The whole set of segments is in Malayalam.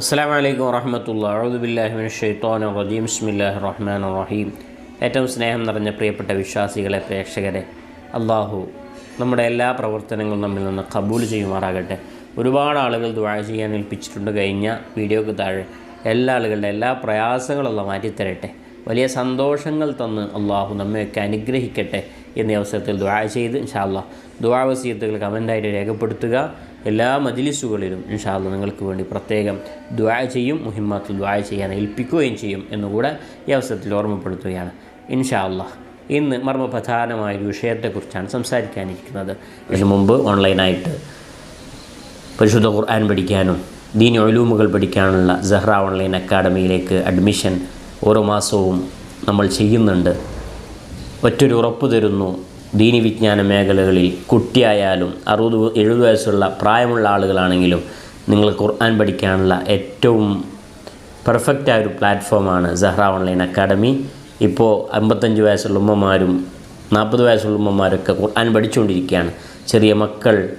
അസ്സാം വലൈക്കും വറഹമത്തുള്ള അഴുദുബില്ലാഹിമിൻ ഷെയ്ത്തോൻ റഹ്മാൻ റഹീം. ഏറ്റവും സ്നേഹം നിറഞ്ഞ പ്രിയപ്പെട്ട വിശ്വാസികളെ പ്രേക്ഷകരെ അള്ളാഹു നമ്മുടെ എല്ലാ പ്രവർത്തനങ്ങളും നമ്മിൽ നിന്ന് കബൂൽ ചെയ്യുമാറാകട്ടെ. ഒരുപാട് ആളുകൾ ദുആ ചെയ്യാൻ ഏൽപ്പിച്ചിട്ടുണ്ട്. കഴിഞ്ഞ വീഡിയോക്ക് താഴെ എല്ലാ ആളുകളുടെ എല്ലാ പ്രയാസങ്ങളുള്ള മാറ്റിത്തരട്ടെ. വലിയ സന്തോഷങ്ങൾ തന്ന് അള്ളാഹു നമ്മയൊക്കെ അനുഗ്രഹിക്കട്ടെ. എന്നീ അവസരത്തിൽ ദുആ ചെയ്ത് ഇൻഷാല്ല ദുആ വസീയത്തുകൾ കമന്റായിട്ട് രേഖപ്പെടുത്തുക. എല്ലാ മജ്ലിസുകളിലും ഇൻഷാല്ല നിങ്ങൾക്ക് വേണ്ടി പ്രത്യേകം ദ്വായ ചെയ്യും മുഹിമ്മത്തിൽ ദ്വായ ചെയ്യാൻ ഏൽപ്പിക്കുകയും ചെയ്യും എന്നുകൂടെ ഈ അവസരത്തിൽ ഓർമ്മപ്പെടുത്തുകയാണ്. ഇൻഷാല്ല ഇന്ന് മർമ്മപ്രധാനമായ ഒരു വിഷയത്തെക്കുറിച്ചാണ് സംസാരിക്കാനിരിക്കുന്നത്. ഇതിനു മുമ്പ് ഓൺലൈനായിട്ട് പരിശുദ്ധ ഖുർആൻ പഠിക്കാനും ദീനി ഒലൂമുകൾ പഠിക്കാനുള്ള സഹ്റ ഓൺലൈൻ അക്കാഡമിയിലേക്ക് അഡ്മിഷൻ ഓരോ മാസവും നമ്മൾ ചെയ്യുന്നുണ്ട്. ഒറ്റൊരു ഉറപ്പ് തരുന്നു. ദീനി വിജ്ഞാന മേഖലകളിൽ കുട്ടിയായാലും അറുപത് എഴുപത് വയസ്സുള്ള പ്രായമുള്ള ആളുകളാണെങ്കിലും നിങ്ങൾ ഖുർആൻ പഠിക്കാനുള്ള ഏറ്റവും പെർഫെക്റ്റായ ഒരു പ്ലാറ്റ്ഫോമാണ് സഹ്റ ഓൺലൈൻ അക്കാഡമി ഇപ്പോൾ അമ്പത്തഞ്ച് വയസ്സുള്ള ഉമ്മമാരും നാൽപ്പത് വയസ്സുള്ള ഉമ്മമാരൊക്കെ ഖുർആൻ പഠിച്ചുകൊണ്ടിരിക്കുകയാണ്. ചെറിയ മക്കൾ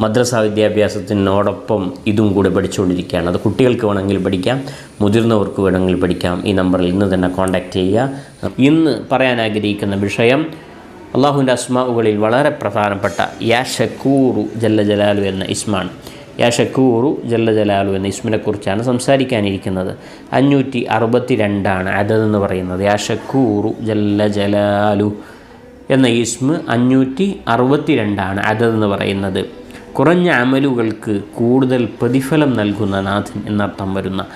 മദ്രസ വിദ്യാഭ്യാസത്തിനോടൊപ്പം ഇതും കൂടെ പഠിച്ചുകൊണ്ടിരിക്കുകയാണ്. അത് കുട്ടികൾക്ക് വേണമെങ്കിൽ പഠിക്കാം മുതിർന്നവർക്ക് വേണമെങ്കിൽ പഠിക്കാം. ഈ നമ്പറിൽ ഇന്ന് തന്നെ കോൺടാക്റ്റ് ചെയ്യുക. ഇന്ന് പറയാൻ ആഗ്രഹിക്കുന്ന വിഷയം അള്ളാഹുവിന്റെ അസ്മാവുകളിൽ വളരെ പ്രധാനപ്പെട്ട യാ ഷക്കൂറു ജല്ല ജലാലു എന്ന ഇസ്മാണ്. യാ ഷക്കൂറു ജല്ല ജലാലു എന്ന ഇസ്മിനെക്കുറിച്ചാണ് സംസാരിക്കാനിരിക്കുന്നത്. അഞ്ഞൂറ്റി അറുപത്തി രണ്ടാണ് അതെന്ന് പറയുന്നത്. യാ ഷക്കൂറു ജല്ല ജലാലു എന്ന ഇസ്മ് അഞ്ഞൂറ്റി അറുപത്തി രണ്ടാണ് അതെന്ന് പറയുന്നത്. കുറഞ്ഞ അമലുകൾക്ക് കൂടുതൽ പ്രതിഫലം നൽകുന്ന നാഥൻ എന്നർത്ഥം വരുന്ന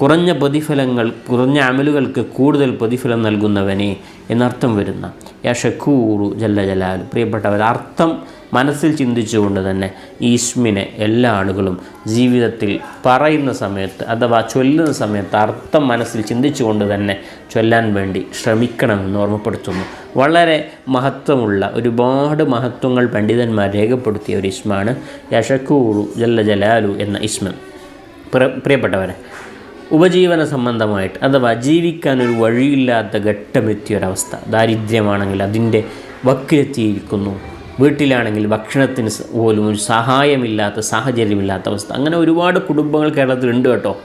കുറഞ്ഞ പ്രതിഫലങ്ങൾ കുറഞ്ഞ അമലുകൾക്ക് കൂടുതൽ പ്രതിഫലം നൽകുന്നവനെ എന്നർത്ഥം വരുന്ന യാ ജല്ല ജലാലു. പ്രിയപ്പെട്ടവർ അർത്ഥം മനസ്സിൽ ചിന്തിച്ചുകൊണ്ട് തന്നെ ഈശ്മിനെ എല്ലാ ആളുകളും ജീവിതത്തിൽ പറയുന്ന സമയത്ത് അഥവാ ചൊല്ലുന്ന സമയത്ത് അർത്ഥം മനസ്സിൽ ചിന്തിച്ചുകൊണ്ട് തന്നെ ചൊല്ലാൻ വേണ്ടി ശ്രമിക്കണമെന്ന് ഓർമ്മപ്പെടുത്തുന്നു. വളരെ മഹത്വമുള്ള ഒരുപാട് മഹത്വങ്ങൾ പണ്ഡിതന്മാർ രേഖപ്പെടുത്തിയ ഒരു ഇസ്മാണ് യഷക്കൂറു ജല്ല ജലാലു എന്ന ഇസ്മം. പ്രിയപ്പെട്ടവരെ ഉപജീവന സംബന്ധമായിട്ട് അഥവാ ജീവിക്കാൻ ഒരു വഴിയില്ലാത്ത ഘട്ടമെത്തിയൊരവസ്ഥ. ദാരിദ്ര്യമാണെങ്കിൽ അതിന്റെ വക്കിലെത്തിയിരിക്കുന്നു. വീട്ടിലാണെങ്കിൽ ഭക്ഷണത്തിന് പോലും ഒരു സഹായമില്ലാത്ത സാഹചര്യമില്ലാത്ത അവസ്ഥ. അങ്ങനെ ഒരുപാട് കുടുംബങ്ങൾ കേരളത്തിലുണ്ട് കേട്ടോ.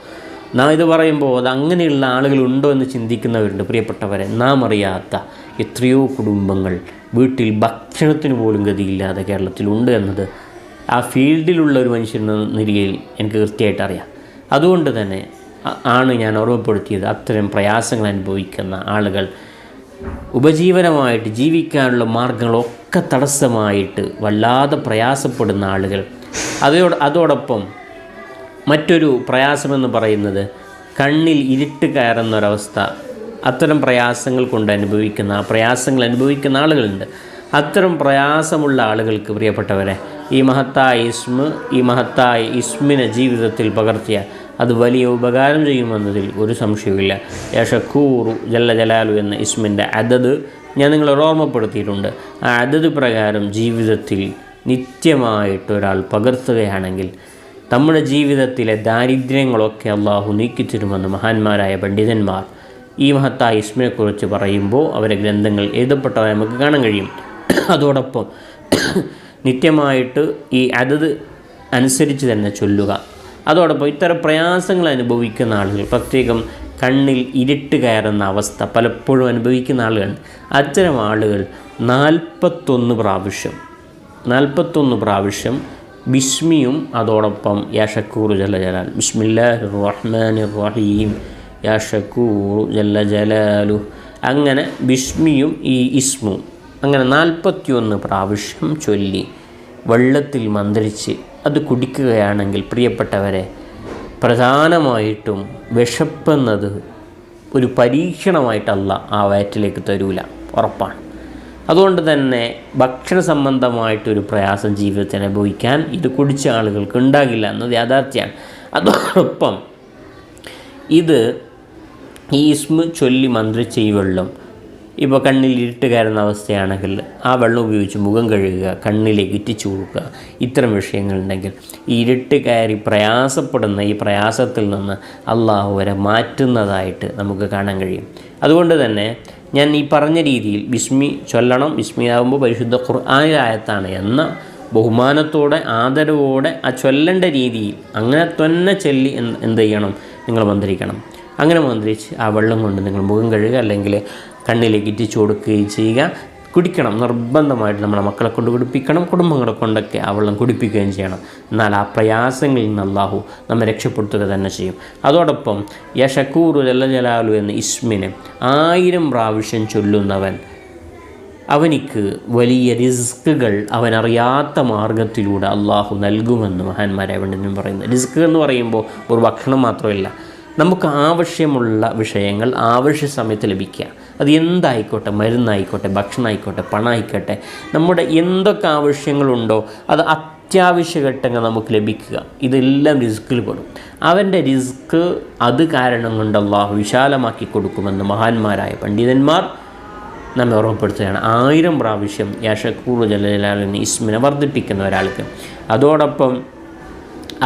നാം ഇത് പറയുമ്പോൾ അത് അങ്ങനെയുള്ള ആളുകളുണ്ടോ എന്ന് ചിന്തിക്കുന്നവരുണ്ട് പ്രിയപ്പെട്ടവരെ. നാം അറിയാത്ത എത്രയോ കുടുംബങ്ങൾ വീട്ടിൽ ഭക്ഷണത്തിന് പോലും ഗതിയില്ലാതെ കേരളത്തിലുണ്ട് എന്നത് ആ ഫീൽഡിലുള്ള ഒരു മനുഷ്യൻ എന്ന നിലയിൽ എനിക്ക് കൃത്യമായിട്ട് അറിയാം. അതുകൊണ്ട് തന്നെ ആണ് ഞാൻ ഓർമ്മപ്പെടുത്തിയത്. അത്തരം പ്രയാസങ്ങൾ അനുഭവിക്കുന്ന ആളുകൾ ഉപജീവനമായിട്ട് ജീവിക്കാനുള്ള മാർഗങ്ങളൊക്കെ തടസ്സമായിട്ട് വല്ലാതെ പ്രയാസപ്പെടുന്ന ആളുകൾ. അതോട് അതോടൊപ്പം മറ്റൊരു പ്രയാസമെന്ന് പറയുന്നത് കണ്ണിൽ ഇരുട്ട് കയറുന്നൊരവസ്ഥ. അത്തരം പ്രയാസങ്ങൾ കൊണ്ട് അനുഭവിക്കുന്ന പ്രയാസങ്ങൾ അനുഭവിക്കുന്ന ആളുകളുണ്ട്. അത്തരം പ്രയാസമുള്ള ആളുകൾക്ക് പ്രിയപ്പെട്ടവരെ ഈ മഹത്തായ ഇസ്മ് ഈ മഹത്തായ ഇസ്മിനെ ജീവിതത്തിൽ പകർത്തിയ അത് വലിയ ഉപകാരം ചെയ്യുമെന്നതിൽ ഒരു സംശയവുമില്ല. യഷക്കൂറു ജല്ല ജലാലു എന്ന ഇസ്മിന്റെ അതത് ഞാൻ നിങ്ങളെ ഓർമ്മപ്പെടുത്തിയിട്ടുണ്ട്. ആ അതത് പ്രകാരം ജീവിതത്തിൽ നിത്യമായിട്ട് ഒരാൾ പകർത്തുകയാണെങ്കിൽ നമ്മുടെ ജീവിതത്തിലെ ദാരിദ്ര്യങ്ങളൊക്കെ അള്ളാഹു നീക്കിത്തരുമെന്ന് മഹാന്മാരായ പണ്ഡിതന്മാർ ഈ മഹത്തായ ഇസ്മിനെക്കുറിച്ച് പറയുമ്പോൾ അവരെ ഗ്രന്ഥങ്ങൾ എഴുതപ്പെട്ടതായി നമുക്ക് കാണാൻ കഴിയും. അതോടൊപ്പം നിത്യമായിട്ട് ഈ അതത് അനുസരിച്ച് തന്നെ ചൊല്ലുക. അതോടൊപ്പം ഇത്തരം പ്രയാസങ്ങൾ അനുഭവിക്കുന്ന ആളുകൾ പ്രത്യേകം കണ്ണിൽ ഇരുട്ട് കയറുന്ന അവസ്ഥ പലപ്പോഴും അനുഭവിക്കുന്ന ആളുകൾ അത്തരം ആളുകൾ നാൽപ്പത്തൊന്ന് പ്രാവശ്യം നാൽപ്പത്തൊന്ന് പ്രാവശ്യം ബിസ്മിയും അതോടൊപ്പം യാ ജല്ല ജലാൽ ബിസ്മില്ലാഹി റഹ്മാൻ റഹീം യാ ജല്ല ജലാലു അങ്ങനെ ബിസ്മിയും ഈ ഇസ്മും അങ്ങനെ നാൽപ്പത്തിയൊന്ന് പ്രാവശ്യം ചൊല്ലി വെള്ളത്തിൽ മന്ത്രിച്ച് അത് കുടിക്കുകയാണെങ്കിൽ പ്രിയപ്പെട്ടവരെ പ്രധാനമായിട്ടും വിശപ്പെന്നത് ഒരു പരീക്ഷണമായിട്ടല്ല ആ വയറ്റിലേക്ക് തരൂല. ഉറപ്പാണ്. അതുകൊണ്ട് തന്നെ ഭക്ഷണ സംബന്ധമായിട്ടൊരു പ്രയാസം ജീവിതത്തിൽ അനുഭവിക്കാൻ ഇത് കുടിച്ച ആളുകൾക്ക് ഉണ്ടാകില്ല എന്നത് യാഥാർത്ഥ്യമാണ്. അതോടൊപ്പം ഇത് ഈ ഇസ്മ ചൊല്ലി മന്ത്രിച്ച ഈ വെള്ളം ഇപ്പോൾ കണ്ണിൽ ഇരുട്ട് കയറുന്ന അവസ്ഥയാണെങ്കിൽ ആ വെള്ളം ഉപയോഗിച്ച് മുഖം കഴുകുക കണ്ണിലേക്ക് ഇറ്റിച്ചു കൊടുക്കുക. ഇത്തരം വിഷയങ്ങളുണ്ടെങ്കിൽ ഈ ഇരുട്ട് കയറി പ്രയാസപ്പെടുന്ന ഈ പ്രയാസത്തിൽ നിന്ന് അള്ളാഹു വരെ മാറ്റുന്നതായിട്ട് നമുക്ക് കാണാൻ കഴിയും. അതുകൊണ്ട് തന്നെ ഞാൻ ഈ പറഞ്ഞ രീതിയിൽ ബിസ്മി ചൊല്ലണം. ബിസ്മി ആകുമ്പോൾ പരിശുദ്ധ ഖുർആാനിലായത്താണ് എന്ന ബഹുമാനത്തോടെ ആദരവോടെ ആ ചൊല്ലേണ്ട രീതിയിൽ അങ്ങനെ തന്നെ ചൊല്ലി എന്ത് ചെയ്യണം? നിങ്ങൾ മന്ത്രിക്കണം. അങ്ങനെ മന്ത്രിച്ച് ആ വെള്ളം കൊണ്ട് നിങ്ങൾ മുഖം കഴുകുക. അല്ലെങ്കിൽ കണ്ണിലേക്ക് ഇറ്റിച്ചു കൊടുക്കുകയും ചെയ്യുക. കുടിക്കണം. നിർബന്ധമായിട്ട് നമ്മുടെ മക്കളെ കൊണ്ട് കുടിപ്പിക്കണം. കുടുംബങ്ങളെ കൊണ്ടൊക്കെ ആ വെള്ളം കുടിപ്പിക്കുകയും ചെയ്യണം. എന്നാൽ ആ പ്രയാസങ്ങളിൽ നിന്ന് അള്ളാഹു നമ്മെ രക്ഷപ്പെടുത്തുക തന്നെ ചെയ്യും. അതോടൊപ്പം യഷക്കൂറു ജല്ല ജലാലു എന്ന ഇസ്മിനെ ആയിരം പ്രാവശ്യം ചൊല്ലുന്നവൻ അവനിക്ക് വലിയ റിസ്ക്കുകൾ അവനറിയാത്ത മാർഗത്തിലൂടെ അള്ളാഹു നൽകുമെന്ന് മഹാന്മാരെ വേണ്ടി പറയുന്നത് റിസ്ക് എന്ന് പറയുമ്പോൾ ഒരു ഭക്ഷണം മാത്രമല്ല. നമുക്ക് ആവശ്യമുള്ള വിഷയങ്ങൾ ആവശ്യ സമയത്ത് ലഭിക്കുക. അത് എന്തായിക്കോട്ടെ മരുന്നായിക്കോട്ടെ ഭക്ഷണമായിക്കോട്ടെ പണമായിക്കോട്ടെ നമ്മുടെ എന്തൊക്കെ ആവശ്യങ്ങളുണ്ടോ അത് അത്യാവശ്യ ഘട്ടങ്ങൾ നമുക്ക് ലഭിക്കുക. ഇതെല്ലാം റിസ്ക്കിൽ പെടും. അവന്റെ റിസ്ക് അത് കാരണം കൊണ്ട് അള്ളാഹു വിശാലമാക്കി കൊടുക്കുമെന്ന് മഹാന്മാരായ പണ്ഡിതന്മാർ നമ്മെ ഓർമ്മപ്പെടുത്തുകയാണ്. ആയിരം പ്രാവശ്യം യാഷക്കൂർ ജലജലാലിന് ഇസ്മിനെ വർദ്ധിപ്പിക്കുന്ന ഒരാൾക്ക്. അതോടൊപ്പം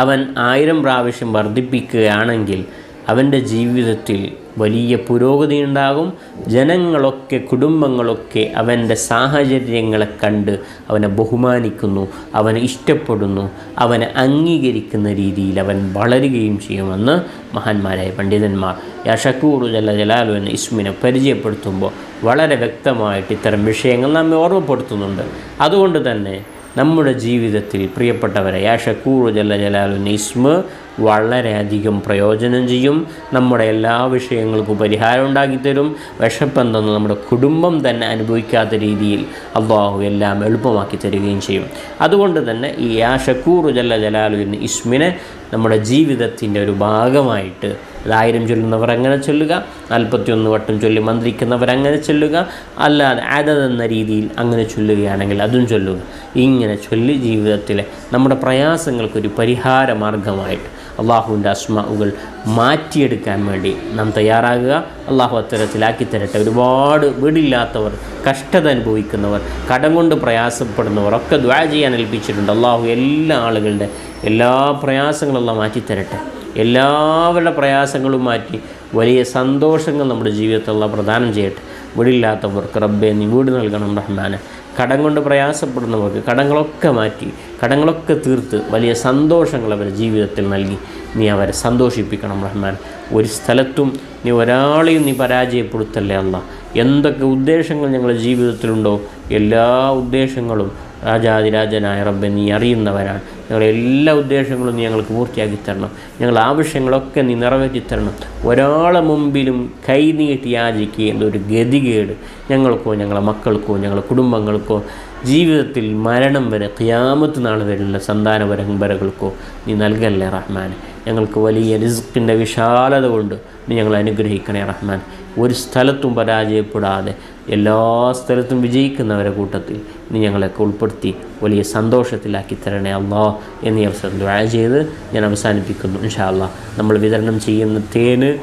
അവൻ ആയിരം പ്രാവശ്യം വർദ്ധിപ്പിക്കുകയാണെങ്കിൽ അവന്റെ ജീവിതത്തിൽ വലിയ പുരോഗതി ഉണ്ടാകും. ജനങ്ങളൊക്കെ കുടുംബങ്ങളൊക്കെ അവന്റെ സാഹചര്യങ്ങളെ കണ്ട് അവനെ ബഹുമാനിക്കുന്നു അവനെ ഇഷ്ടപ്പെടുന്നു അവനെ അംഗീകരിക്കുന്ന രീതിയിൽ അവൻ വളരുകയും ചെയ്യുമെന്ന് മഹാന്മാരായ പണ്ഡിതന്മാർ യഷക്കൂർ ജല ജലാലു എന്ന ഇസ്മിനെ പരിചയപ്പെടുത്തുമ്പോൾ വളരെ വ്യക്തമായിട്ട് ഇത്തരം വിഷയങ്ങൾ നമ്മെ ഓർമ്മപ്പെടുത്തുന്നുണ്ട്. അതുകൊണ്ട് തന്നെ നമ്മുടെ ജീവിതത്തിൽ പ്രിയപ്പെട്ടവരെ യാഷക്കൂർ ജല ജലാലു ജലാലുൻ ഇസ്മ വളരെയധികം പ്രയോജനം ചെയ്യും. നമ്മുടെ എല്ലാ വിഷയങ്ങൾക്കും പരിഹാരം ഉണ്ടാക്കിത്തരും. വിഷപ്പെന്തെന്ന് നമ്മുടെ കുടുംബം തന്നെ അനുഭവിക്കാത്ത രീതിയിൽ അള്ളാഹു എല്ലാം എളുപ്പമാക്കി തരികയും ചെയ്യും. അതുകൊണ്ട് തന്നെ ഈ ആ ഷക്കൂർ ജല്ല ജലാലു എന്ന ഇസ്മിനെ നമ്മുടെ ജീവിതത്തിന്റെ ഒരു ഭാഗമായിട്ട് ആയിരം ചൊല്ലുന്നവർ അങ്ങനെ ചൊല്ലുക നാൽപ്പത്തിയൊന്ന് വട്ടം ചൊല്ലി മന്ത്രിക്കുന്നവർ അങ്ങനെ ചൊല്ലുക അല്ലാതെ എന്ന രീതിയിൽ അങ്ങനെ ചൊല്ലുകയാണെങ്കിൽ അതും ചൊല്ലുക. ഇങ്ങനെ ചൊല്ലി ജീവിതത്തിലെ നമ്മുടെ പ്രയാസങ്ങൾക്കൊരു പരിഹാര മാർഗമായിട്ട് അള്ളാഹുവിന്റെ അസ്മാവുകൾ മാറ്റിയെടുക്കാൻ വേണ്ടി നാം തയ്യാറാകുക. അള്ളാഹു അത്തരത്തിലാക്കി തരട്ടെ ഒരുപാട് വീടില്ലാത്തവർ കഷ്ടത അനുഭവിക്കുന്നവർ കടം കൊണ്ട് പ്രയാസപ്പെടുന്നവർ ഒക്കെ ദ്വാ ചെയ്യാൻ ഏൽപ്പിച്ചിട്ടുണ്ട്. അള്ളാഹു എല്ലാ ആളുകളുടെ എല്ലാ പ്രയാസങ്ങളും മാറ്റിത്തരട്ടെ. എല്ലാവരുടെ പ്രയാസങ്ങളും മാറ്റി വലിയ സന്തോഷങ്ങൾ നമ്മുടെ ജീവിതത്തിൽ അള്ളാഹ് പ്രദാനം ചെയ്യട്ടെ. വീടില്ലാത്തവർക്ക് റബ്ബെ നീ വീട് നൽകണം റഹ്മാനെ. കടം കൊണ്ട് പ്രയാസപ്പെടുന്നവർക്ക് കടങ്ങളൊക്കെ മാറ്റി കടങ്ങളൊക്കെ തീർത്ത് വലിയ സന്തോഷങ്ങൾ അവരുടെ ജീവിതത്തിൽ നൽകി. നീ അവരെ സന്തോഷിപ്പിക്കണം റഹ്മാൻ ഒരു സ്ഥലത്തും നീ ഒരാളെയും നീ പരാജയപ്പെടുത്തല്ലേ അല്ല. എന്തൊക്കെ ഉദ്ദേശങ്ങൾ ഞങ്ങളുടെ ജീവിതത്തിലുണ്ടോ? എല്ലാ ഉദ്ദേശങ്ങളും രാജാതിരാജനായ റബ്ബെ നീ അറിയുന്നവരാണ്. ഞങ്ങളുടെ എല്ലാ ഉദ്ദേശങ്ങളും നീ ഞങ്ങൾക്ക് പൂർത്തിയാക്കി തരണം. ഞങ്ങളുടെ ആവശ്യങ്ങളൊക്കെ നീ നിറവേറ്റി തരണം. ഒരാളെ മുമ്പിലും കൈനീട്ടി യാചിക്കേണ്ട ഒരു ഗതികേട് ഞങ്ങൾക്കോ ഞങ്ങളുടെ മക്കൾക്കോ ഞങ്ങളുടെ കുടുംബങ്ങൾക്കോ ജീവിതത്തിൽ മരണം വരെ ക്യാമത്ത് നാൾ വരെയുള്ള സന്താന പരമ്പരകൾക്കോ നീ നൽകല്ലേ റഹ്മാൻ. ഞങ്ങൾക്ക് വലിയ റിസ്ക്കിന്റെ വിശാലത കൊണ്ട് നീ ഞങ്ങളെ അനുഗ്രഹിക്കണേ റഹ്മാൻ. ഒരു സ്ഥലത്തും പരാജയപ്പെടാതെ എല്ലാ സ്ഥലത്തും വിജയിക്കുന്നവരെ കൂട്ടത്തിൽ നീ ഞങ്ങളെയൊക്കെ ഉൾപ്പെടുത്തി വലിയ സന്തോഷത്തിലാക്കി തരണേ അള്ളാ എന്നീ അവസരം ദ്വാര ചെയ്ത് ഞാൻ അവസാനിപ്പിക്കുന്നു. ഇൻഷാ അള്ളാ നമ്മൾ വിതരണം ചെയ്യുന്ന തേന്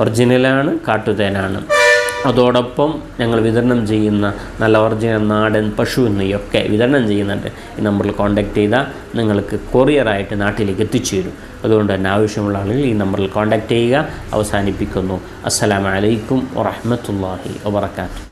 ഒറിജിനലാണ് കാട്ടുതേനാണ്. അതോടൊപ്പം ഞങ്ങൾ വിതരണം ചെയ്യുന്ന നല്ല ഒറിജിനൽ നാടൻ പശു എന്നിവയൊക്കെ വിതരണം ചെയ്യുന്നുണ്ട്. ഈ നമ്പറിൽ കോൺടാക്റ്റ് ചെയ്താൽ നിങ്ങൾക്ക് കൊറിയറായിട്ട് നാട്ടിലേക്ക് എത്തിച്ചു തരും അതുകൊണ്ട് തന്നെ ആവശ്യമുള്ള ആളുകൾ ഈ നമ്പറിൽ കോൺടാക്റ്റ് ചെയ്യുക. അവസാനിപ്പിക്കുന്നു. അസ്സലാമലൈക്കും വറഹമത്തല്ലാഹി വാത്തു